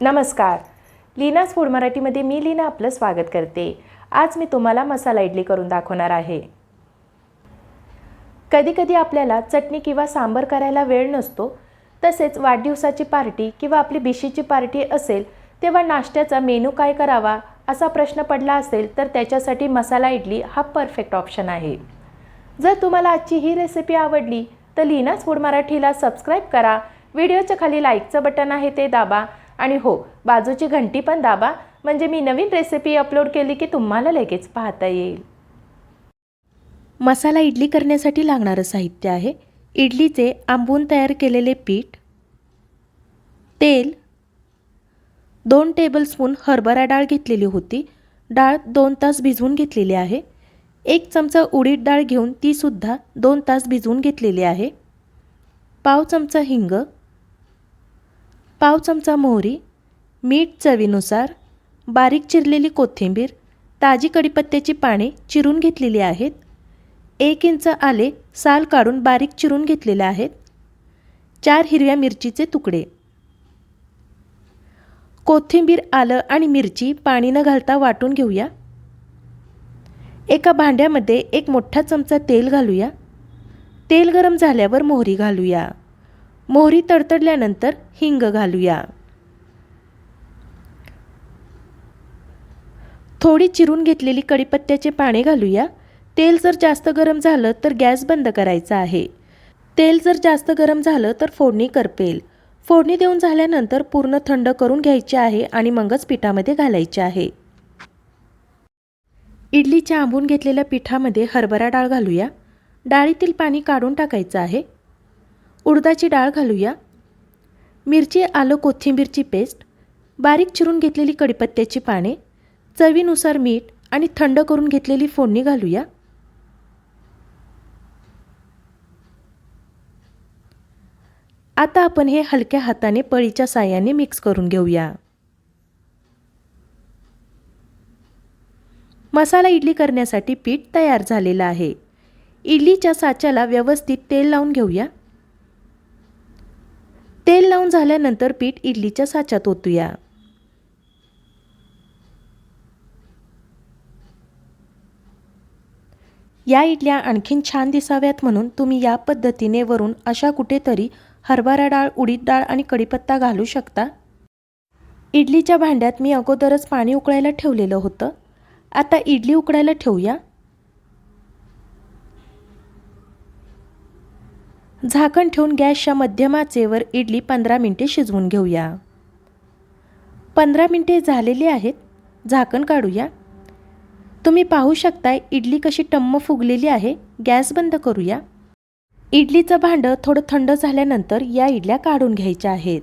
नमस्कार. लीनाज फूड मराठीमध्ये मी लीना आपलं स्वागत करते. आज मी तुम्हाला मसाला इडली करून दाखवणार आहे. कधीकधी आपल्याला चटणी किंवा सांबर करायला वेळ नसतो तसेच वाढदिवसाची पार्टी किंवा आपली बिशीची पार्टी असेल तेव्हा नाश्त्याचा मेनू काय करावा असा प्रश्न पडला असेल तर त्याच्यासाठी मसाला इडली हा परफेक्ट ऑप्शन आहे. जर तुम्हाला आजची ही रेसिपी आवडली तर लीनाज फूड मराठीला सबस्क्राईब करा. व्हिडिओच्या खाली लाईकचं बटन आहे ते दाबा. आणि हो बाजूची घंटी पण दाबा. म्हणजे मी नवीन रेसिपी अपलोड केली की तुम्हाला लगेच पाहता येईल. मसाला इडली करण्यासाठी लागणारं साहित्य आहे. इडलीचे आंबून तयार केलेले पीठ तेल दोन टेबलस्पून हरभरा डाळ घेतलेली होती. डाळ दोन तास भिजवून घेतलेली आहे. एक चमचा उडीद डाळ घेऊन तीसुद्धा दोन तास भिजवून घेतलेली आहे. पाव चमचा हिंग पाव चमचा मोहरी मीठ चवीनुसार बारीक चिरलेली कोथिंबीर ताजी कढीपत्त्याची पाने चिरून घेतलेली आहेत. एक इंच आले साल काढून बारीक चिरून घेतलेले आहेत. चार हिरव्या मिरचीचे तुकडे. कोथिंबीर आलं आणि मिरची पाणी न घालता वाटून घेऊया. एका भांड्यामध्ये एक मोठा चमचा तेल घालूया. तेल गरम झाल्यावर मोहरी घालूया. मोहरी तडतडल्यानंतर हिंग घालूया. थोडी चिरून घेतलेली कढीपत्त्याचे पाने घालूया. तेल जर जास्त गरम झालं तर गॅस बंद करायचा आहे. तेल जर जास्त गरम झालं तर फोडणी करपेल. फोडणी देऊन झाल्यानंतर पूर्ण थंड करून घ्यायचे आहे आणि मगच पिठामध्ये घालायचे आहे. इडलीच्या आंबून घेतलेल्या पिठामध्ये हरभरा डाळ घालूया. डाळीतील पाणी काढून टाकायचं आहे. उडदाची डाळ घालूया. मिरची आलं कोथिंबीरची पेस्ट बारीक चिरून घेतलेली कडीपत्त्याची पाने चवीनुसार मीठ आणि थंड करून घेतलेली फोडणी घालूया. आता आपण हे हलक्या हाताने पळीच्या साह्याने मिक्स करून घेऊया. मसाला इडली करण्यासाठी पीठ तयार झालेलं आहे. इडलीच्या साच्याला व्यवस्थित तेल लावून घेऊया. तेल लावून झाल्यानंतर पीठ इडलीच्या साच्यात ओतूया. या इडल्या आणखीन छान दिसाव्यात म्हणून तुम्ही या पद्धतीने वरून अशा कुठेतरी हरभरा डाळ उडीद डाळ आणि कढीपत्ता घालू शकता. इडलीच्या भांड्यात मी अगोदरच पाणी उकळायला ठेवलेलं होतं. आता इडली उकडायला ठेवूया. झाकण ठेवून गॅसच्या मध्यम आचेवर इडली पंधरा मिनटे शिजवून घेऊया. पंधरा मिनटे झालेली आहेत. झाकण काढूया. तुम्ही पाहू शकताय इडली कशी टम्म फुगलेली आहे. गॅस बंद करूया. इडलीचं भांडं थोडं थंड झाल्यानंतर या इडल्या काढून घ्यायच्या आहेत.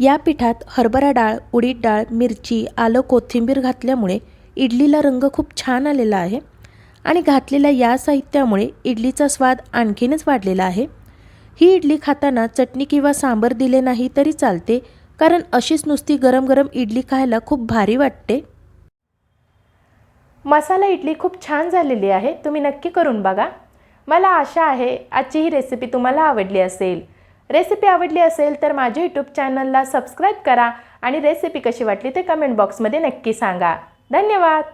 या पिठात हरभरा डाळ उडीद डाळ मिरची आलं कोथिंबीर घातल्यामुळे इडलीला रंग खूप छान आलेला आहे. आणि घातलेल्या या साहित्यामुळे इडलीचा स्वाद आणखीनच वाढलेला आहे. ही इडली खाताना चटणी किंवा सांबर दिले नाही तरी चालते कारण अशीच नुसती गरम गरम इडली खायला खूप भारी वाटते. मसाला इडली खूप छान झालेली आहे तुम्ही नक्की करून बघा. मला आशा आहे आजची ही रेसिपी तुम्हाला आवडली असेल. रेसिपी आवडली असेल तर माझ्या यूट्यूब चॅनलला सबस्क्राईब करा आणि रेसिपी कशी वाटली ते कमेंट बॉक्समध्ये नक्की सांगा. धन्यवाद!